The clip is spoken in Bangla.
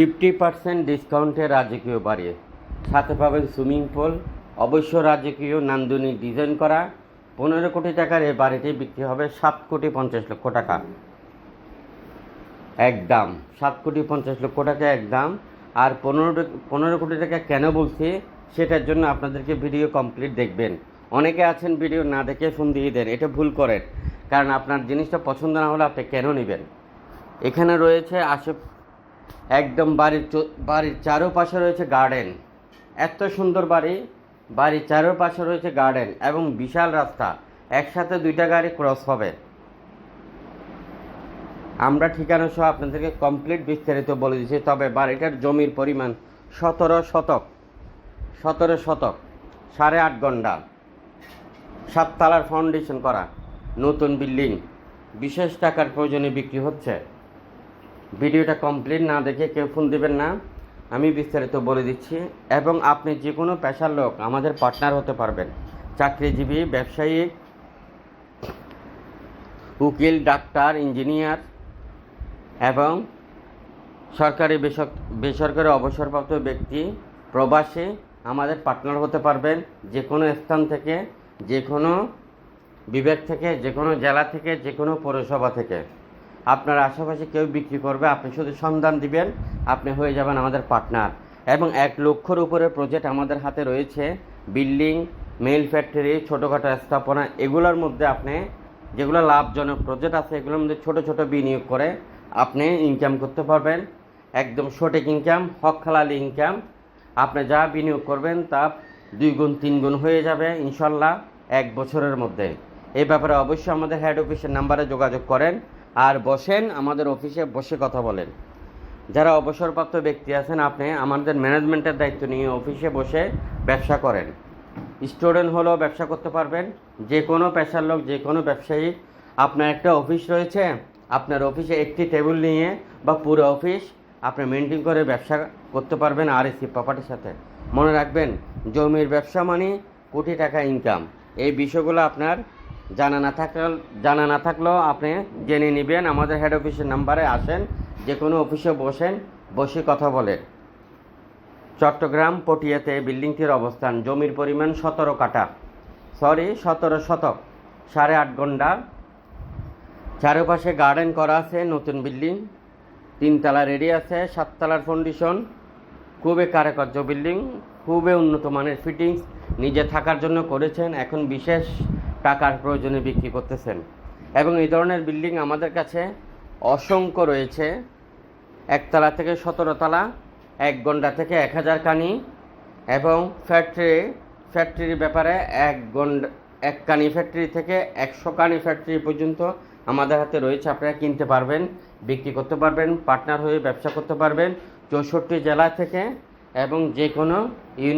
ফিফটি পার্সেন্ট ডিসকাউন্টে রাজকীয় বাড়ি সাথে পাবেন সুইমিং পুল, অবশ্য রাজকীয় নান্দনিক ডিজাইন করা। পনেরো কোটি টাকার এই বাড়িটি বিক্রি হবে সাত কোটি পঞ্চাশ লক্ষ টাকা। একদম, সাত কোটি পঞ্চাশ লক্ষ টাকা একদম। আর পনেরো পনেরো কোটি টাকা কেন বলছি, সেটার জন্য আপনাদেরকে ভিডিও কমপ্লিট দেখবেন। অনেকে আছেন ভিডিও না দেখে ফোন দিয়ে দেন, এটা ভুল করেন। কারণ আপনার জিনিসটা পছন্দ না হলে আপনি কেন নেবেন? এখানে রয়েছে আশে একদম বাড়ির বাড়ির চারোপাশে রয়েছে গার্ডেন এত সুন্দর বাড়ি, বাড়ির চারোপাশে রয়েছে গার্ডেন এবং বিশাল রাস্তা। একসাথে দুইটা গাড়ি ক্রস হবে। আমরা ঠিকানা সহ আপনাদেরকে কমপ্লিট বিস্তারিত বলে দিচ্ছি, তবে বাড়িটার জমির পরিমাণ সতেরো শতক। সতেরো শতক, সাড়ে আট ঘণ্টা। সাততলার ফাউন্ডেশন করা, নতুন বিল্ডিং বিশেষ টাকার প্রয়োজনে বিক্রি হচ্ছে। ভিডিওটা কমপ্লিট না দেখে কেউ ফোন দেবেন না। আমি বিস্তারিত বলে দিচ্ছি। এবং আপনি যে কোনো পেশার লোক, আমাদের পার্টনার হতে পারবেন। চাকরিজীবী, ব্যবসায়ী, উকিল, ডাক্তার ইঞ্জিনিয়ার এবং সরকারি বেসরকারি অবসরপ্রাপ্ত ব্যক্তি, প্রবাসী আমাদের পার্টনার হতে পারবেন। যে কোনো স্থান থেকে, যে কোনো বিভাগ থেকে, যে কোনো জেলা থেকে, যে কোনো পৌরসভা থেকে। আপনার আশেপাশে কেউ বিক্রি করবে, আপনি শুধু সন্ধান দিবেন, আপনি হয়ে যাবেন আমাদের পার্টনার। এবং এক লক্ষর উপরে প্রজেক্ট আমাদের হাতে রয়েছে, বিল্ডিং, মেল ফ্যাক্টরি, ছোটোখাটো স্থাপনা, এগুলোর মধ্যে আপনি যেগুলো লাভজনক প্রজেক্ট আছে, এগুলোর মধ্যে ছোট ছোট বিনিয়োগ করে আপনি ইনকাম করতে পারবেন। একদম সঠিক ইনকাম হক হালালি ইনকাম আপনি যা বিনিয়োগ করবেন, তা দুই গুণ, তিন গুণ হয়ে যাবে, ইনশাল্লাহ, এক বছরের মধ্যে। এই ব্যাপারে অবশ্যই আমাদের হেড অফিসের নাম্বারে যোগাযোগ করেন। আর বসেন, আমাদের অফিসে বসে কথা বলেন। যারা অবসরপ্রাপ্ত ব্যক্তি আছেন, আপনি আমাদের ম্যানেজমেন্টের দায়িত্ব নিয়ে অফিসে বসে ব্যবসা করেন। স্টুডেন্ট হলেও ব্যবসা করতে পারবেন। যে কোনো পেশার লোক, যে কোনো ব্যবসায়ী। আপনার একটা অফিস রয়েছে, আপনার অফিসে একটি টেবিল নিয়ে বা পুরো অফিস আপনি মেনটেন করে ব্যবসা করতে পারবেন আর এসি প্রপার্টির সাথে। মনে রাখবেন, জমির ব্যবসা মানে কোটি টাকা ইনকাম এই বিষয়গুলো আপনার জানা না থাকলে জানা না থাকলেও আপনি জেনে নেবেন, আমাদের হেড অফিসের নাম্বারে আসেন যে কোনো অফিসে বসেন, বসে কথা বলেন। চট্টগ্রাম পটিয়াতে বিল্ডিংটির অবস্থান, জমির পরিমাণ সতেরো কাটা সরি সতেরো শতক, সাড়ে আট ঘণ্টা। চারপাশে গার্ডেন করা আছে, নতুন বিল্ডিং। তিনতলা রেডি আছে, সাততলার ফাউন্ডেশন খুবই কারুকার্য বিল্ডিং, খুবই উন্নত মানের ফিটিংস নিজে থাকার জন্য করেছেন, এখন বিশেষ টাকার প্রয়োজনে বিক্রি করতেছেন। এবং এই ধরনের বিল্ডিং আমাদের কাছে অসংখ্য রয়েছে। একতলা থেকে সতেরো তলা, এক ঘণ্টা থেকে এক হাজার কানি এবং ফ্যাক্টরি, ফ্যাক্টরির ব্যাপারে এক ঘণ্টা এক কানি ফ্যাক্টরি থেকে একশো কানি ফ্যাক্টরি পর্যন্ত আমাদের হাতে রয়েছে। আপনারা কিনতে পারবেন, বিক্রি করতে পারবেন, পার্টনার হয়ে ব্যবসা করতে পারবেন। চৌষট্টি জেলা থেকে এবং যে কোনো ইউনি